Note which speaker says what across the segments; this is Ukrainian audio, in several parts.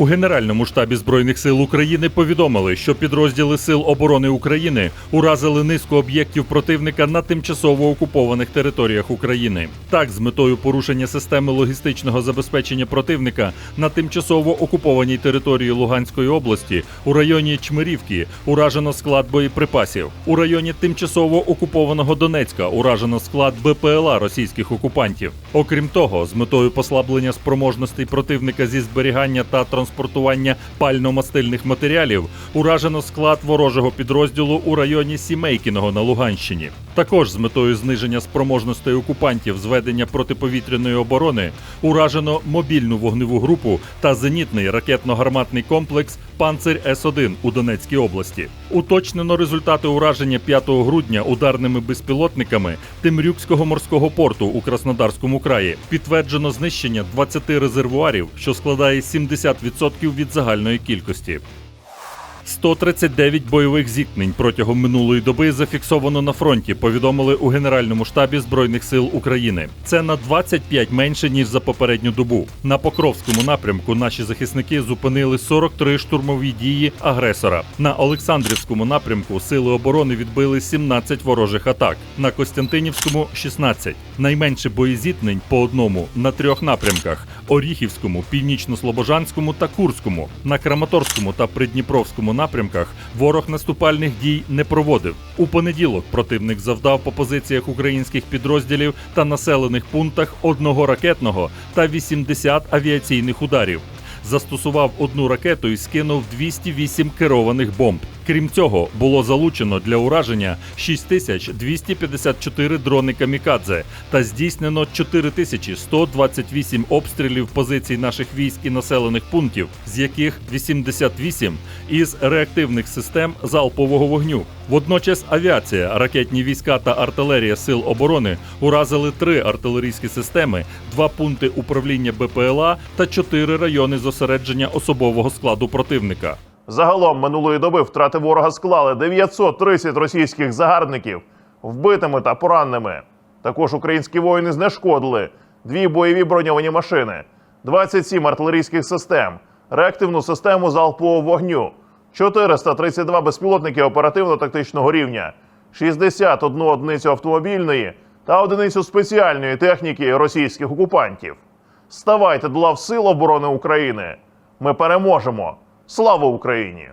Speaker 1: У Генеральному штабі Збройних сил України повідомили, що підрозділи Сил оборони України уразили низку об'єктів противника на тимчасово окупованих територіях України. Так, з метою порушення системи логістичного забезпечення противника на тимчасово окупованій території Луганської області у районі Чмирівки уражено склад боєприпасів. У районі тимчасово окупованого Донецька уражено склад БПЛА російських окупантів. Окрім того, з метою послаблення спроможностей противника зі зберігання та транспортування пально-мастильних матеріалів уражено склад ворожого підрозділу у районі Сімейкіного на Луганщині. Також з метою зниження спроможностей окупантів з ведення протиповітряної оборони уражено мобільну вогневу групу та зенітний ракетно-гарматний комплекс Панцир С-1 у Донецькій області. Уточнено результати ураження 5 грудня ударними безпілотниками Темрюкського морського порту у Краснодарському краї. Підтверджено знищення 20 резервуарів, що складає 70% від загальної кількості. 139 бойових зіткнень протягом минулої доби зафіксовано на фронті. Повідомили у Генеральному штабі Збройних сил України. Це на 25 менше ніж за попередню добу. На Покровському напрямку наші захисники зупинили 43 штурмові дії агресора. На Олександрівському напрямку сили оборони відбили 17 ворожих атак. На Костянтинівському 16. Найменше боєзіткнень по одному на трьох напрямках: Оріхівському, Північно-Слобожанському та Курському. На Краматорському та Придніпровському напрямках ворог наступальних дій не проводив. У понеділок противник завдав по позиціях українських підрозділів та населених пунктах одного ракетного та 80 авіаційних ударів. Застосував одну ракету і скинув 208 керованих бомб. Крім цього, було залучено для ураження 6254 дрони камікадзе та здійснено 4128 обстрілів позицій наших військ і населених пунктів, з яких 88 із реактивних систем залпового вогню. Водночас авіація, ракетні війська та артилерія сил оборони уразили три артилерійські системи, два пункти управління БПЛА та чотири райони зосередження особового складу противника.
Speaker 2: Загалом минулої доби втрати ворога склали 930 російських загарбників вбитими та пораненими. Також українські воїни знешкодили дві бойові броньовані машини, 27 артилерійських систем, реактивну систему залпового вогню, 432 безпілотники оперативно-тактичного рівня, 61 одиницю автомобільної та одиницю спеціальної техніки російських окупантів. Ставайте до лав Сил оборони України. Ми переможемо. Слава Україні!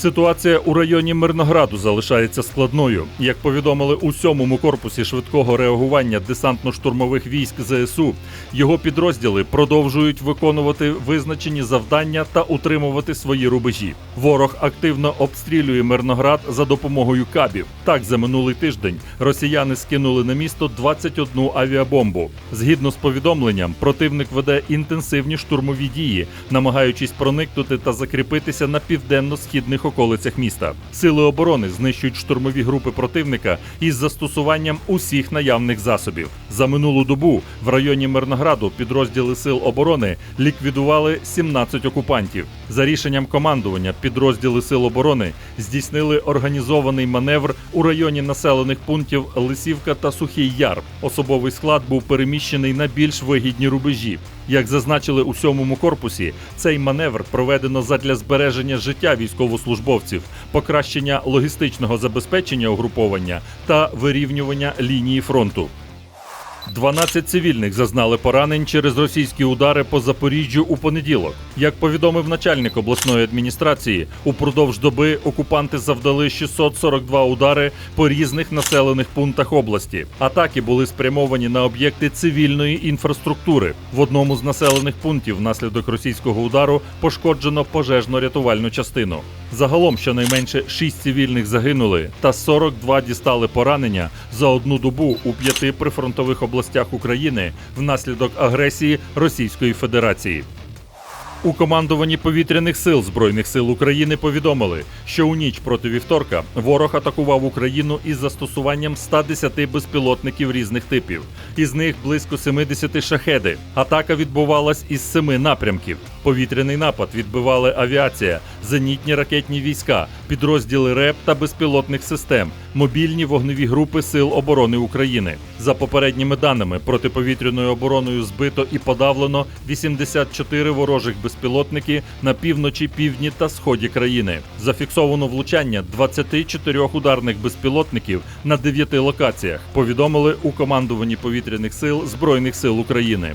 Speaker 1: Ситуація у районі Мирнограду залишається складною. Як повідомили у сьомому корпусі швидкого реагування десантно-штурмових військ ЗСУ, його підрозділи продовжують виконувати визначені завдання та утримувати свої рубежі. Ворог активно обстрілює Мирноград за допомогою кабів. Так, за минулий тиждень росіяни скинули на місто 21 авіабомбу. Згідно з повідомленням, противник веде інтенсивні штурмові дії, намагаючись проникнути та закріпитися на південно-східних околицях міста. Сили оборони знищують штурмові групи противника із застосуванням усіх наявних засобів. За минулу добу в районі Мирнограду підрозділи сил оборони ліквідували 17 окупантів. За рішенням командування підрозділи сил оборони здійснили організований маневр у районі населених пунктів Лисівка та Сухий Яр. Особовий склад був переміщений на більш вигідні рубежі. Як зазначили у сьомому корпусі, цей маневр проведено задля збереження життя військовослужбовців, покращення логістичного забезпечення угруповання та вирівнювання лінії фронту. 12 цивільних зазнали поранень через російські удари по Запоріжжю у понеділок. Як повідомив начальник обласної адміністрації, упродовж доби окупанти завдали 642 удари по різних населених пунктах області. Атаки були спрямовані на об'єкти цивільної інфраструктури. В одному з населених пунктів внаслідок російського удару пошкоджено пожежно-рятувальну частину. Загалом щонайменше 6 цивільних загинули та 42 дістали поранення за одну добу у п'яти прифронтових областях України внаслідок агресії Російської Федерації. У командуванні повітряних сил Збройних сил України повідомили, що у ніч проти вівторка ворог атакував Україну із застосуванням 110 безпілотників різних типів. Із них близько 70 шахеди. Атака відбувалась із семи напрямків. Повітряний напад відбивали авіація, зенітні ракетні війська, підрозділи РЕП та безпілотних систем, мобільні вогневі групи Сил оборони України. За попередніми даними, протиповітряною обороною збито і подавлено 84 ворожих безпілотники на півночі, півдні та сході країни. Зафіксовано влучання 24 ударних безпілотників на 9 локаціях. Повідомили у командуванні повітряних сил Збройних сил України.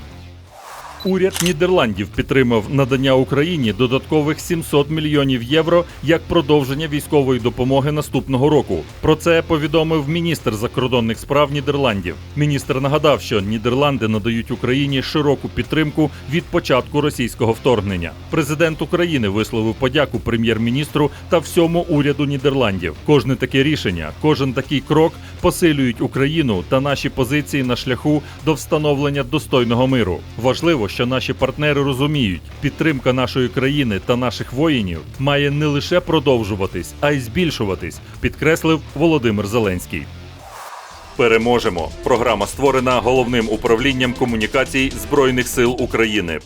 Speaker 1: Уряд Нідерландів підтримав надання Україні додаткових 700 мільйонів євро як продовження військової допомоги наступного року. Про це повідомив міністр закордонних справ Нідерландів. Міністр нагадав, що Нідерланди надають Україні широку підтримку від початку російського вторгнення. Президент України висловив подяку прем'єр-міністру та всьому уряду Нідерландів. Кожне таке рішення, кожен такий крок посилюють Україну та наші позиції на шляху до встановлення достойного миру. Що наші партнери розуміють, підтримка нашої країни та наших воїнів має не лише продовжуватись, а й збільшуватись, підкреслив Володимир Зеленський. Переможемо. Програма створена головним управлінням комунікацій Збройних сил України.